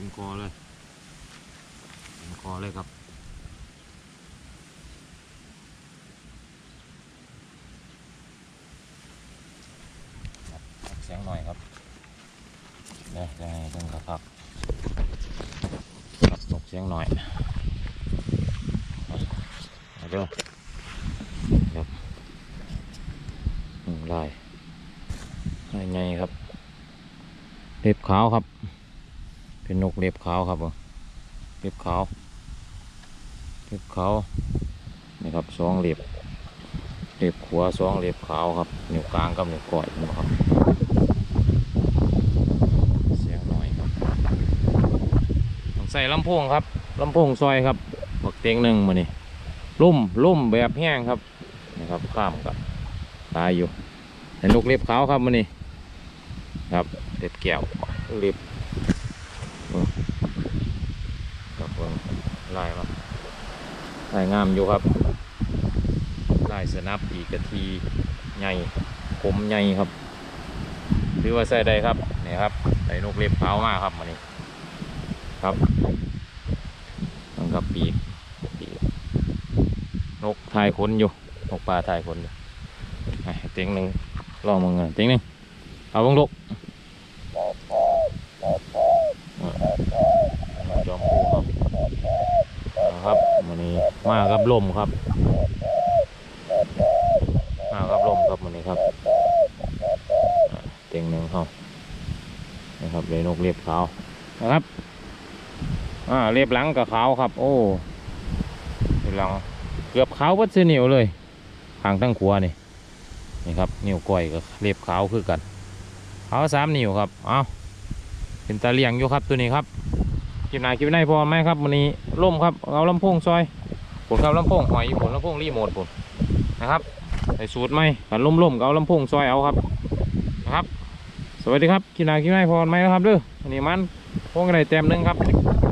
ต็มคอเลยเต็มคอเลยครับครับเสียงหน่อยครับเดี๋ยวยังไงต้องครับครับครับตกเสียงหน่อยเอเด้อครับลายลายไงครับเล็บขาวครับ เป็นนกเล็บขาวครับเล็บขาวเล็บขาวนี่ครับสองเล็บเล็บขวาสองเล็บขาวครับนิ้วกลางกับนิ้วก้อยนะครับเสียงหน่อยครับใส่ลำโพงครับลำโพงซอยครับบักเตียงหนึ่งมานี่ลุ่มลุ่มแบบแห้งครับนี่ครับข้ามกับตายอยู่แต่นกเล็บขาวครับมานี่ครับเล็บแก้วเล็บเบิ่งครับเบิ่ง ลายมาลายงามอยู่ครับลายสนับอีกะทีใหญ่ผมใหญ่ครับถือว่าใส่ได้ครับนี่ครับได้นกเล็บขามากครับมันนี้ครับมันกับปีกปีกนกทายขนอยู่นกปลาทายขนอยู่เต็งหนึ่งลองมึงเงินเต็งหนึ่งเอาบังลูกมาจอมพูครับนะครับ มากับลมครับมากับลมครับมันนี้ครับเต็งหนึ่งเขานะครับเลยนกเรียบขาวนะครับอ่าเรียบหลังกับขาวครับ โอ้เรียบหลังเกือบขาววัดเสนียวเลยทางทั้งขวานี่นี่ครับนิ้วก้อยกับเรียบขาวคือกันขาวสามนิ้วครับเอาเป็นตาเลียงอยู่ครับตัวนี้ครับกินหนากินในพอไหมครับวันนี้ล่มครับเอาลำโพงซอย ผมครับลำโพงหอยผลลำโพงรีโมทผมนะครับใส่สูตรไหมกันล่มๆก็เอาลำโพงซอยเอาครับนะครับ สวัสดีครับกินนากินไม่พอไหมนะครับเด้ออันนี้มันพงอะไรเต็มหนึงครับ